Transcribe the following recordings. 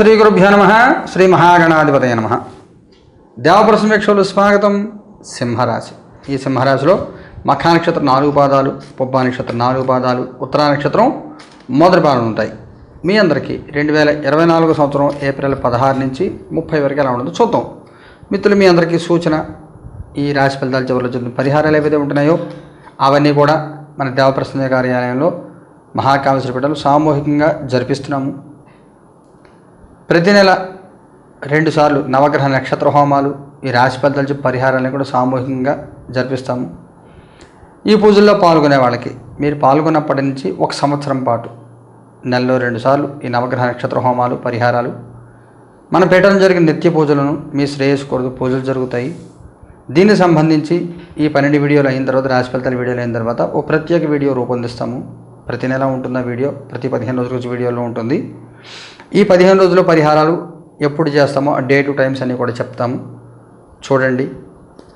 శ్రీ గురుభ్యో నమ శ్రీ మహాగణాధిపతయ నమ. దేవప్రసమేక్షలు స్వాగతం సింహరాశి. ఈ సింహరాశిలో మఖా నక్షత్రం నాలుగు పాదాలు పుబ్బా నక్షత్రం నాలుగు పాదాలు ఉత్తరా నక్షత్రం మొదటి పాదాలు ఉంటాయి. మీ అందరికీ రెండు వేల ఇరవై నాలుగు సంవత్సరం ఏప్రిల్ పదహారు నుంచి ముప్పై వరకు ఎలా ఉంటుందో చూద్దాం. మిత్రులు మీ అందరికీ సూచన ఈ రాశి ఫలితాలు చివరిలో జరిగిన పరిహారాలు ఏవైతే ఉంటున్నాయో అవన్నీ కూడా మన దేవప్రసన్న కార్యాలయంలో మహాకామేశ్వర పీఠాలు సామూహికంగా జరిపిస్తున్నాము. ప్రతి నెల రెండుసార్లు నవగ్రహ నక్షత్ర హోమాలు ఈ రాశి ఫలితాల పరిహారాలను కూడా సామూహికంగా జరిపిస్తాము. ఈ పూజల్లో పాల్గొనే వాళ్ళకి మీరు పాల్గొన్నప్పటి నుంచి ఒక సంవత్సరం పాటు నెలలో రెండుసార్లు ఈ నవగ్రహ నక్షత్ర హోమాలు పరిహారాలు. మన పీఠం జరిగిన నిత్య పూజలను మీ శ్రేయస్సు కొరకు పూజలు జరుగుతాయి. దీనికి సంబంధించి ఈ పన్నెండు వీడియోలు అయిన తర్వాత రాశి ఫలితాల వీడియోలు అయిన తర్వాత ఒక ప్రత్యేక వీడియో రూపొందిస్తాము. ప్రతి నెల ఉంటున్న వీడియో ప్రతి పదిహేను రోజుల వీడియోలో ఉంటుంది. ఈ పదిహేను రోజుల పరిహారాలు ఎప్పుడు చేస్తామో ఆ డే టు టైమ్స్ అన్నీ కూడా చెప్తాము చూడండి.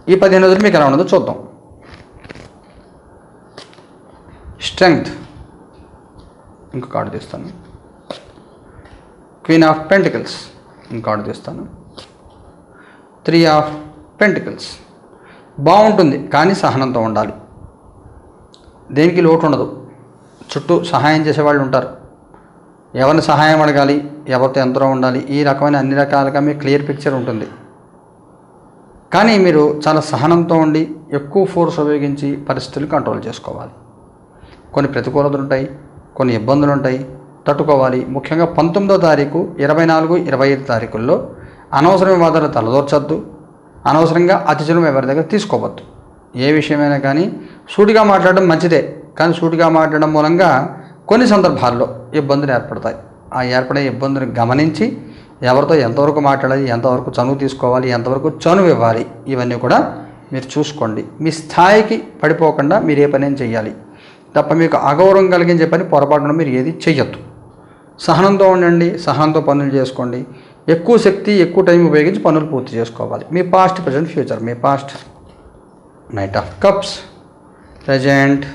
ఈ పదిహేను రోజులు మీకు ఎలా ఉండదో చూద్దాం. స్ట్రెంగ్త్. ఇంకో కార్డు తీస్తాను. Queen of pentacles. ఇంకా కార్డు తీస్తాను. Three of pentacles. బాగుంటుంది కానీ సహనంతో ఉండాలి. దేనికి లోటు ఉండదు. చుట్టూ సహాయం చేసేవాళ్ళు ఉంటారు. ఎవరిని సహాయం అడగాలి ఎవరితో ఎంతలో ఉండాలి ఈ రకమైన అన్ని రకాలుగా మీకు క్లియర్ పిక్చర్ ఉంటుంది. కానీ మీరు చాలా సహనంతో ఉండి ఎక్కువ ఫోర్స్ ఉపయోగించి పరిస్థితులు కంట్రోల్ చేసుకోవాలి. కొన్ని ప్రతికూలతలు ఉంటాయి కొన్ని ఇబ్బందులు ఉంటాయి తట్టుకోవాలి. ముఖ్యంగా పంతొమ్మిదో తారీఖు ఇరవై నాలుగు ఇరవై ఐదు తారీఖుల్లో అనవసర వివాదాలు తలదోర్చద్దు. అనవసరంగా అతిథులు ఎవరి దగ్గర తీసుకోవద్దు. ఏ విషయమైనా కానీ సూటిగా మాట్లాడడం మంచిదే. కానీ సూటిగా మాట్లాడడం మూలంగా కొన్ని సందర్భాల్లో ఇబ్బందులు ఏర్పడతాయి. ఆ ఏర్పడే ఇబ్బందులు గమనించి ఎవరితో ఎంతవరకు మాట్లాడాలి ఎంతవరకు చనువు తీసుకోవాలి ఎంతవరకు చనువు ఇవ్వాలి ఇవన్నీ కూడా మీరు చూసుకోండి. మీ స్థాయికి పడిపోకుండా మీరు ఏ పని చేయాలి తప్ప మీకు అగౌరవం కలిగించే పని పొరపాటున మీరు ఏది చేయొద్దు సహనంతో ఉండండి సహనంతో పనులు చేసుకోండి. ఎక్కువ శక్తి ఎక్కువ టైం ఉపయోగించి పనులు పూర్తి చేసుకోవాలి. మీ past present future. Me past. Knight of cups. Present.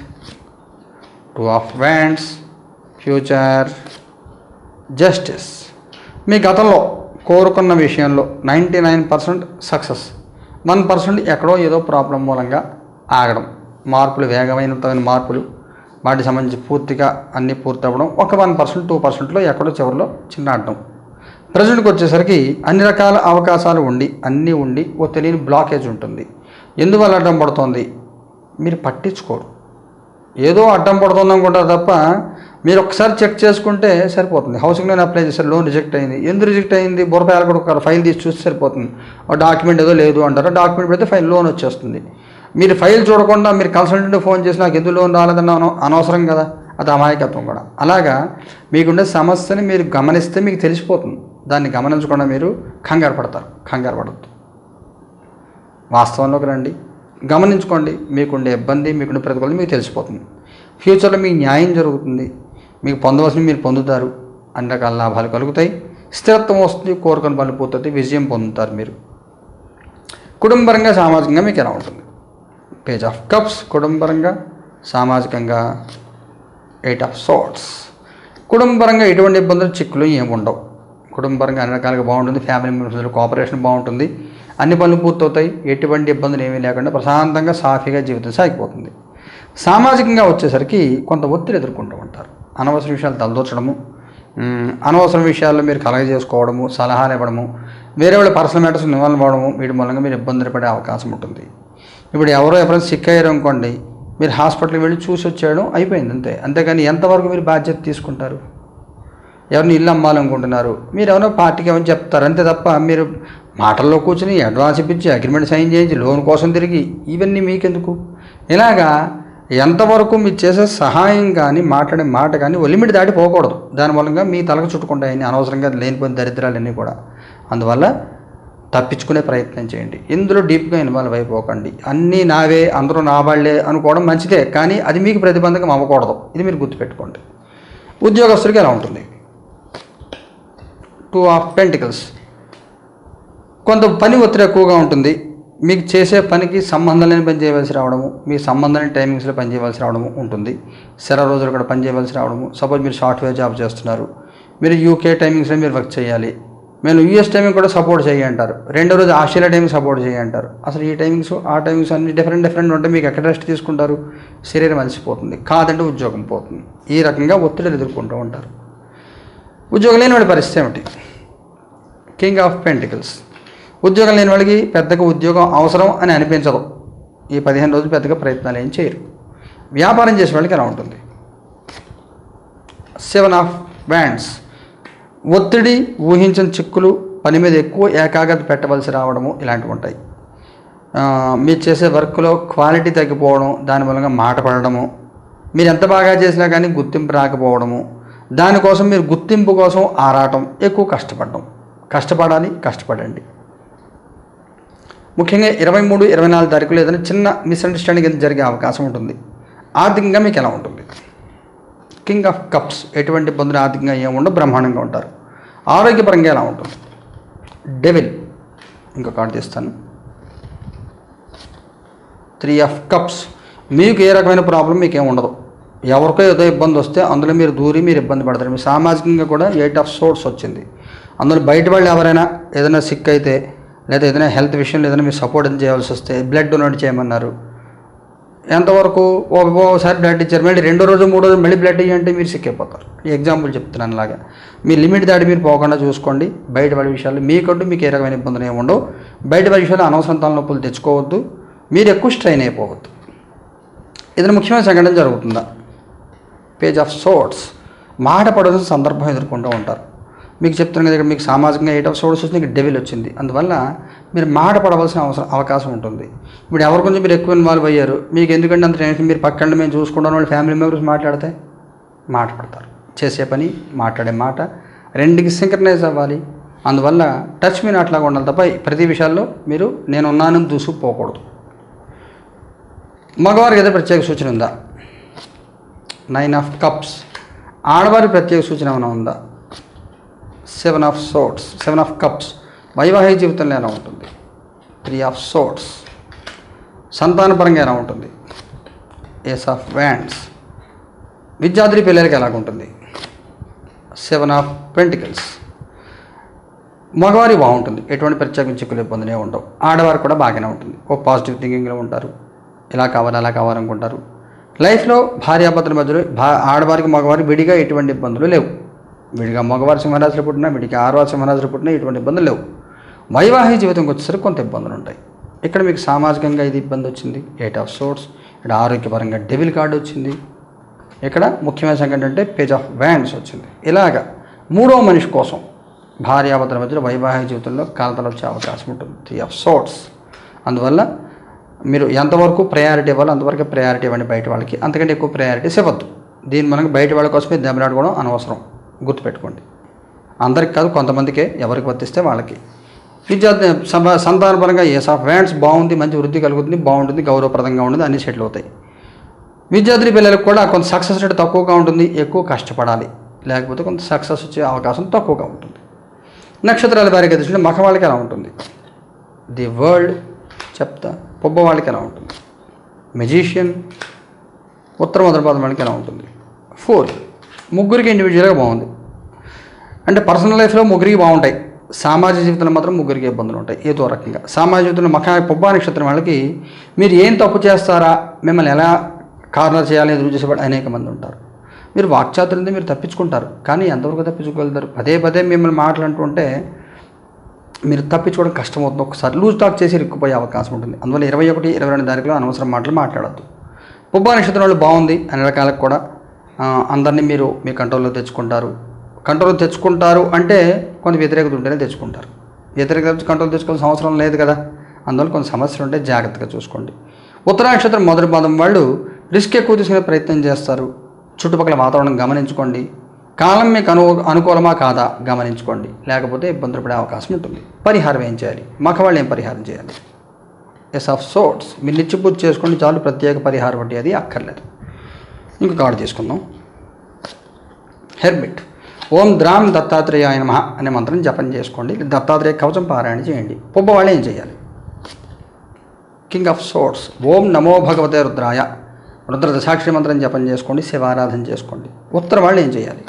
Two of wands future justice మీ గతంలో కోరుకున్న విషయంలో ninety nine percent success one percent ఎక్కడో ఏదో ప్రాబ్లం మూలంగా ఆగడం. మార్పులు వేగమైనతమైన మార్పులు. వాటికి సంబంధించి పూర్తిగా అన్నీ పూర్తి అవ్వడం ఒక వన్ పర్సెంట్ టూ పర్సెంట్లో ఎక్కడో చివరిలో చిన్న అడ్డం. ప్రజెంట్కి వచ్చేసరికి అన్ని రకాల అవకాశాలు ఉండి అన్నీ ఉండి ఓ తెలియని బ్లాకేజ్ ఉంటుంది. ఎందువల్ల అడ్డం పడుతోంది? మీరు పట్టించుకోరు. ఏదో అడ్డం పడుతుంది అనుకుంటారు తప్ప మీరు ఒకసారి చెక్ చేసుకుంటే సరిపోతుంది. హౌసింగ్ లోన్ అప్లై చేశారు లోన్ రిజెక్ట్ అయింది. ఎందుకు రిజెక్ట్ అయింది? బుర్రపాయలు కూడా ఒక ఫైల్ తీసి చూస్తే సరిపోతుంది. డాక్యుమెంట్ ఏదో లేదు అంటారు. డాక్యుమెంట్ పెడితే ఫైల్ లోన్ వచ్చేస్తుంది. మీరు ఫైల్ చూడకుండా మీరు కన్సల్టెంట్ ఫోన్ చేసి నాకు ఎందుకు లోన్ రాలేదన్న అనవసరం కదా. అది అమాయకత్వం కూడా. అలాగా మీకుండే సమస్యని మీరు గమనిస్తే మీకు తెలిసిపోతుంది. దాన్ని గమనించకుండా మీరు కంగారు పడతారు. కంగారు పడద్దు. వాస్తవంలోకి రండి. గమనించుకోండి మీకుండే ఇబ్బంది మీకుండే ప్రతికూలత మీకు తెలిసిపోతుంది. ఫ్యూచర్లో మీకు న్యాయం జరుగుతుంది. మీకు పొందవలసిన మీరు పొందుతారు. అన్ని రకాల లాభాలు కలుగుతాయి. స్థిరత్వం వస్తుంది కోరుకొని పనులు పూర్తవుతాయి విజయం పొందుతారు మీరు. కుటుంబరంగా సామాజికంగా మీకు ఎలా ఉంటుంది? పేజ్ ఆఫ్ కప్స్ కుటుంబరంగా సామాజికంగా ఎయిట్ ఆఫ్ సోట్స్ కుటుంబరంగా ఎటువంటి ఇబ్బందులు చిక్కులు ఏమి ఉండవు కుటుంబపరంగా అన్ని రకాలుగా బాగుంటుంది ఫ్యామిలీ మెంబర్స్ కోఆపరేషన్ బాగుంటుంది. అన్ని పనులు పూర్తవుతాయి ఎటువంటి ఇబ్బందులు ఏమీ లేకుండా ప్రశాంతంగా సాఫీగా జీవితం సాగిపోతుంది. సామాజికంగా వచ్చేసరికి కొంత ఒత్తిడి ఎదుర్కొంటూ ఉంటారు. అనవసర విషయాలు తలదూర్చడము అనవసరం విషయాల్లో మీరు కలగజేసుకోవడము సలహాలు ఇవ్వడము వేరే వాళ్ళ పర్సనల్ మ్యాటర్స్ ఇన్వాల్వ్ అవ్వడము వీటి మూలంగా మీరు ఇబ్బందులు పడే అవకాశం ఉంటుంది. ఇప్పుడు ఎవరో ఎవరైనా సిక్ అయ్యారు అనుకోండి మీరు హాస్పిటల్కి వెళ్ళి చూసి వచ్చేయడం అయిపోయింది అంతే. అంతేకాని ఎంతవరకు మీరు బాధ్యత తీసుకుంటారు? ఎవరిని ఇల్లు అమ్మాలనుకుంటున్నారు? మీరు ఎవరో పార్టీకి ఏమని చెప్తారు? అంతే తప్ప మీరు మాటల్లో కూర్చుని అడ్వాన్స్ ఇప్పించి అగ్రిమెంట్ సైన్ చేయించి లోన్ కోసం తిరిగి ఇవన్నీ మీకెందుకు? ఇలాగా ఎంతవరకు మీరు చేసే సహాయం కానీ మాట్లాడే మాట కానీ ఓ లిమిట్ దాటి పోకూడదు. దాని మూలంగా మీ తలకు చుట్టుకుంటాయని అనవసరంగా లేనిపోయిన దరిద్రాలన్నీ కూడా. అందువల్ల తప్పించుకునే ప్రయత్నం చేయండి. ఇందులో డీప్గా ఇన్వాల్వ్ అయిపోకండి. అన్నీ నావే అందరూ నా వాళ్ళే అనుకోవడం మంచిదే కానీ అది మీకు ప్రతిబంధకం అవ్వకూడదు. ఇది మీరు గుర్తుపెట్టుకోండి. ఉద్యోగస్తులకి ఎలా ఉంటుంది? Two of pentacles. కొంత పని ఒత్తిడి ఎక్కువగా ఉంటుంది. మీకు చేసే పనికి సంబంధం లేని పని చేయవలసి రావడము మీ సంబంధం లేని టైమింగ్స్లో పని చేయవలసి రావడము ఉంటుంది. సెలవు రోజులు కూడా పని చేయవలసి రావడము. సపోజ్ మీరు సాఫ్ట్వేర్ జాబ్ చేస్తున్నారు. మీరు యూకే టైమింగ్స్లో మీరు వర్క్ చేయాలి. మేము యూఎస్ టైమింగ్ కూడా సపోర్ట్ చేయి అంటారు. రెండో రోజు ఆస్ట్రేలియా టైమింగ్ సపోర్ట్ చేయి అంటారు. అసలు ఈ టైమింగ్స్ ఆ టైమింగ్స్ అన్ని డిఫరెంట్ డిఫరెంట్ ఉంటే మీకు ఎక్కడ రెస్ట్ తీసుకుంటారు? శరీరం అలసిపోతుంది. కాదంటే ఉద్యోగం పోతుంది. ఈ రకంగా ఒత్తిడిని ఎదుర్కొంటూ ఉంటారు. ఉద్యోగం లేని వాడి పరిస్థితి ఏమిటి? కింగ్ ఆఫ్ పెంటికల్స్ ఉద్యోగం లేని వాళ్ళకి పెద్దగా ఉద్యోగం అవసరం అని అనిపించదు. ఈ పదిహేను రోజులు పెద్దగా ప్రయత్నాలు ఏం చేయరు. వ్యాపారం చేసే వాళ్ళకి ఎలా ఉంటుంది? సెవెన్ ఆఫ్ బ్యాండ్స్ ఒత్తిడి ఊహించిన చిక్కులు పని మీద ఎక్కువ ఏకాగ్రత పెట్టవలసి రావడము ఇలాంటివి ఉంటాయి. మీరు చేసే వర్క్లో క్వాలిటీ తగ్గిపోవడం దాని మూలంగా మాట పడడము మీరు ఎంత బాగా చేసినా కానీ గుర్తింపు రాకపోవడము దానికోసం మీరు గుర్తింపు కోసం ఆరాటం ఎక్కువ కష్టపడడం. కష్టపడాలి కష్టపడండి. ముఖ్యంగా ఇరవై మూడు ఇరవై నాలుగు తారీఖులు ఏదైనా చిన్న మిస్అండర్స్టాండింగ్ జరిగే అవకాశం ఉంటుంది. ఆర్థికంగా మీకు ఎలా ఉంటుంది? కింగ్ ఆఫ్ కప్స్ ఎటువంటి ఇబ్బందులు ఆర్థికంగా ఏముండవు బ్రహ్మాండంగా ఉంటారు. ఆరోగ్యపరంగా ఎలా ఉంటుంది? డెవిల్ ఇంకొక కార్డు తీస్తాను. త్రీ ఆఫ్ కప్స్ మీకు ఏ రకమైన ప్రాబ్లం మీకు ఏమి ఉండదు. ఎవరికో ఏదో ఇబ్బంది వస్తే అందులో మీరు దూరి మీరు ఇబ్బంది పడతారు. మీ సామాజికంగా కూడా ఎయిట్ ఆఫ్ సోర్స్ వచ్చింది. అందులో బయట వాళ్ళు ఎవరైనా ఏదైనా సిక్ అయితే లేదా ఏదైనా హెల్త్ విషయంలో ఏదైనా మీరు సపోర్ట్ చేయాల్సి వస్తే బ్లడ్ డొనేట్ చేయమన్నారు. ఎంతవరకు ఒకసారి బ్లడ్ ఇచ్చారు. మళ్ళీ రెండో రోజు మూడో రోజు మళ్ళీ బ్లడ్ ఇవ్వంటే మీరు సిక్ అయిపోతారు. ఈ ఎగ్జాంపుల్ చెప్తున్నాను అలాగా మీ లిమిట్ దాటి మీరు పోకుండా చూసుకోండి. బయట వాళ్ళ విషయాలు మీకంటూ మీకు ఏ రకమైన ఇబ్బందులు ఏమి ఉండవు. బయట వాళ్ళ విషయాలు అనవసరం తలనొప్పులు తెచ్చుకోవద్దు. మీరు ఎక్కువ స్ట్రైన్ అయిపోవద్దు. ఏదైనా ముఖ్యమైన సంఘటన జరుగుతుందా? పేజ్ ఆఫ్ సోర్ట్స్ మాట పడవలసిన సందర్భం ఎదుర్కొంటూ ఉంటారు. మీకు చెప్తున్నాను కదా ఇక్కడ మీకు సామాజికంగా ఎయిట్ ఆఫ్ సోర్ట్స్ వచ్చింది మీకు డెవిల్ వచ్చింది. అందువల్ల మీరు మాట పడవలసిన అవసరం అవకాశం ఉంటుంది. ఇప్పుడు ఎవరి కొంచెం మీరు ఎక్కువ ఇన్వాల్వ్ అయ్యారు? మీకు ఎందుకంటే అంత టెన్షన్ మీరు పక్కన మేము చూసుకుంటాం వాళ్ళు ఫ్యామిలీ మెంబర్స్ మాట్లాడితే మాట్లాడతారు చేసే పని మాట్లాడే మాట రెండుకి సింక్రనైజ్ అవ్వాలి. అందువల్ల టచ్ మీ అట్లాగా ఉండాలి తప్ప ప్రతి విషయాల్లో మీరు నేను ఉన్నానని దూసుకుపోకూడదు. మగవారికి ఏదో ప్రత్యేక సూచన ఉందా? నైన్ ఆఫ్ కప్స్ ఆడవారి ప్రత్యేక సూచన ఏమైనా ఉందా? Seven of swords seven of cups వైవాహిక జీవితంలో ఎలా ఉంటుంది? త్రీ ఆఫ్ సోట్స్ సంతానపరంగా ఎలా ఉంటుంది? ఏస్ ఆఫ్ వ్యాండ్స్ విద్యార్థి పిల్లలకి ఎలాగుంటుంది సెవెన్ ఆఫ్ పెంటికల్స్ మగవారి బాగుంటుంది. ఎటువంటి ప్రత్యేక చిక్కులు ఇబ్బందులే ఉండవు. ఆడవారు కూడా బాగానే ఉంటుంది. ఓ పాజిటివ్ థింకింగ్లో ఉంటారు. ఇలా కావాలి అలా కావాలనుకుంటారు. లైఫ్లో భార్యాభర్తల మధ్యలో భా ఆడవారికి మగవారికి విడిగా ఎటువంటి ఇబ్బందులు లేవు. విడిగా మగవారి సింహరాశులు పుట్టినా విడిగా ఆడవారి సింహరాశులు పుట్టినా ఎటువంటి ఇబ్బందులు లేవు. వైవాహిక జీవితంకి వచ్చేసరికి కొంత ఇబ్బందులు ఉంటాయి. ఇక్కడ మీకు సామాజికంగా ఇది ఇబ్బంది వచ్చింది. ఎయిట్ ఆఫ్ సోర్స్ ఇక్కడ ఆరోగ్యపరంగా డెవిల్ కార్డు వచ్చింది. ఇక్కడ ముఖ్యమైన సంఘటన అంటే పేజ్ ఆఫ్ వ్యాండ్స్ వచ్చింది. ఇలాగ మూడో మనిషి కోసం భార్యాభర్తల మధ్యలో వైవాహిక జీవితంలో కలతలు వచ్చే అవకాశం ఉంటుంది. త్రీ ఆఫ్ సోర్ట్స్ అందువల్ల మీరు ఎంతవరకు ప్రయారిటీ ఇవ్వాలో అంతవరకు ప్రయారిటీ ఇవ్వండి బయట వాళ్ళకి. అంతకంటే ఎక్కువ ప్రయారిటీస్ ఇవ్వద్దు. దీని మనకి బయట వాళ్ళ కోసమే దెబ్బలాడుకోవడం అనవసరం. గుర్తుపెట్టుకోండి. అందరికి కాదు కొంతమందికే ఎవరికి వర్తిస్తే వాళ్ళకి. విద్యార్థి సభ సంతానపరంగా ఏ ఆఫ్ వ్యాండ్స్ బాగుంది మంచి వృద్ధి కలుగుతుంది బాగుంటుంది గౌరవప్రదంగా ఉంటుంది అన్ని సెటిల్ అవుతాయి. విద్యార్థి పిల్లలకు కూడా కొంత సక్సెస్ రేట్ తక్కువగా ఉంటుంది ఎక్కువ కష్టపడాలి. లేకపోతే కొంత సక్సెస్ వచ్చే అవకాశం తక్కువగా ఉంటుంది. నక్షత్రాల వారికి దృష్టిలో మగవాళ్ళకి ఎలా ఉంటుంది? ది వరల్డ్ చెప్తా. పొబ్బ వాళ్ళకి ఎలా ఉంటుంది. మెజీషియన్ ఉత్తర మొదలపాదం వాళ్ళకి ఎలా ఉంటుంది. ఫోర్ ముగ్గురికి ఇండివిజువల్గా బాగుంది. అంటే పర్సనల్ లైఫ్లో ముగ్గురికి బాగుంటాయి. సామాజిక జీవితంలో మాత్రం ముగ్గురికి ఇబ్బందులు ఉంటాయి. ఏదో రకంగా. సామాజిక జీవితంలో మఖ పొబ్బా నక్షత్రం వాళ్ళకి మీరు ఏం తప్పు చేస్తారా? మిమ్మల్ని ఎలా కార్నర్ చేయాలని ఎదురు చేసేవాడు అనేక మంది ఉంటారు. మీరు వాక్చాతులంతా మీరు తప్పించుకుంటారు. కానీ ఎంతవరకు తప్పించుకోగలుగుతారు? పదే పదే మిమ్మల్ని మాట్లాడుతుంటే మీరు తప్పించుకోవడం కష్టమవుతుంది. ఒకసారి లూజ్ టాక్ చేసి ఇరుక్కుపోయే అవకాశం ఉంటుంది. అందువల్ల ఇరవై ఒకటి ఇరవై రెండు తారీఖులో అనవసరం మాటలు మాట్లాడద్దు. పుబ్బా నక్షత్రం వాళ్ళు బాగుంది అన్ని రకాలకు కూడా అందరినీ మీరు మీ కంట్రోల్లో తెచ్చుకుంటారు. కంట్రోల్ తెచ్చుకుంటారు అంటే కొంత వ్యతిరేకత ఉంటేనే తెచ్చుకుంటారు. వ్యతిరేకత కంట్రోల్ తెచ్చుకోవాల్సిన అవసరం లేదు కదా. అందువల్ల కొన్ని సమస్యలు ఉంటే జాగ్రత్తగా చూసుకోండి. ఉత్తర నక్షత్రం మొదటి పాదం వాళ్ళు రిస్క్ ఎక్కువ తీసుకునే ప్రయత్నం చేస్తారు. చుట్టుపక్కల వాతావరణం గమనించుకోండి. కాలం మీకు అను అనుకూలమా కాదా గమనించుకోండి. లేకపోతే ఇబ్బందులు పడే అవకాశం ఉంటుంది. పరిహారం ఏం చేయాలి? మగవాళ్ళు ఏం పరిహారం చేయాలి? ఎస్ ఆఫ్ సోట్స్ మీరు నిత్యపూర్తి చేసుకోండి చాలు ప్రత్యేక పరిహారం ఒకటి అది అక్కర్లేదు. ఇంకో కార్డు తీసుకుందాం. హెర్మిట్ ఓం ద్రామ్ దత్తాత్రేయ ఆయన మహా అనే మంత్రం జపం చేసుకోండి. దత్తాత్రేయ కవచం పారాయణ చేయండి. పొబ్బ వాళ్ళు ఏం చేయాలి? కింగ్ ఆఫ్ సోర్స్ ఓం నమో భగవతే రుద్రాయ. రుద్ర దశాక్షరి మంత్రం జపం చేసుకోండి శివారాధన చేసుకోండి. ఉత్తర వాళ్ళు ఏం చేయాలి?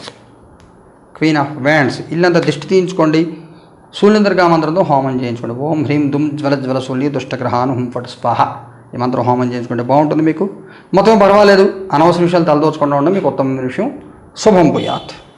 క్వీన్ ఆఫ్ వ్యాండ్స్ ఇల్లంతా దిష్టి తీయించుకోండి. సూర్యంద్రగా మంత్రంతో హోమం చేయించుకోండి. ఓం హ్రీం దుమ్ జ్వల జ్వల సూల్య దుష్టగ్రహాను హుం ఫట్ స్వాహ. ఈ మంత్రం హోమం చేయించుకుంటే బాగుంటుంది మీకు. మొత్తం పర్వాలేదు. అనవసర విషయాలు తలదోచకుండా ఉండడం. మీకు ఉత్తమ విషయం. శుభం పోయాత్